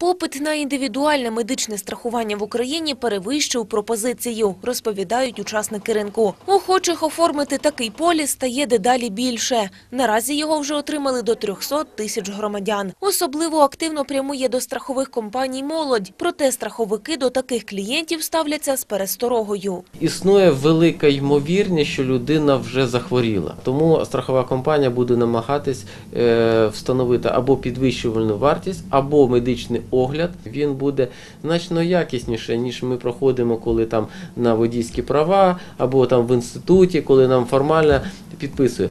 Попит на індивідуальне медичне страхування в Україні перевищив пропозицію, розповідають учасники ринку. Охочих оформити такий поліс стає дедалі більше. Наразі його вже отримали до 300 тисяч громадян. Особливо активно прямує до страхових компаній молодь. Проте страховики до таких клієнтів ставляться з пересторогою. Існує велика ймовірність, що людина вже захворіла. Тому страхова компанія буде намагатись е, встановити або підвищувальну вартість, або медичний огляд. Він буде значно якісніше, ніж ми проходимо, коли там на водійські права, або там в інституті, коли нам формально підписує.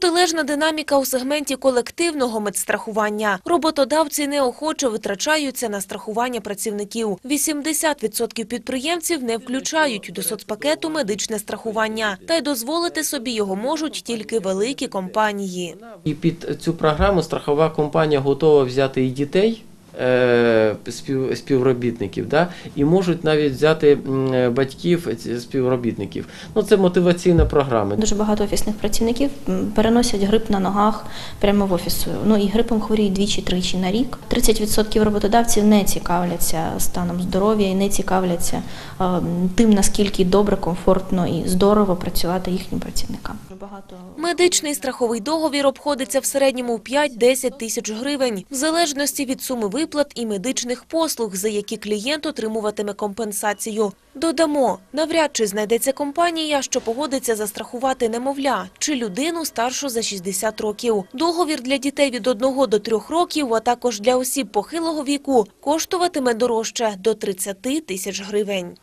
Протилежна динаміка у сегменті колективного медстрахування. Роботодавці неохоче витрачаються на страхування працівників. 80% підприємців не включають до соцпакету медичне страхування. Та й дозволити собі його можуть тільки великі компанії. І під цю програму страхова компанія готова взяти і дітей. Е, Співробітників, да, і можуть навіть взяти е, батьків співробітників. Ну це мотиваційна програма. Дуже багато офісних працівників переносять грип на ногах прямо в офіс. Ну і грипом хворіють двічі-тричі на рік. 30% роботодавців не цікавляться станом здоров'я і не цікавляться тим, наскільки добре, комфортно і здорово працювати їхнім працівникам. Багато Медичний страховий договір обходиться в середньому в 5-10 тисяч гривень, в залежності від суми виплат і медичних послуг, за які клієнт отримуватиме компенсацію. Додамо, навряд чи знайдеться компанія, що погодиться застрахувати немовля чи людину старшу за 60 років. Договір для дітей від 1 до 3 років, а також для осіб похилого віку, коштуватиме дорожче – до 30 тисяч гривень.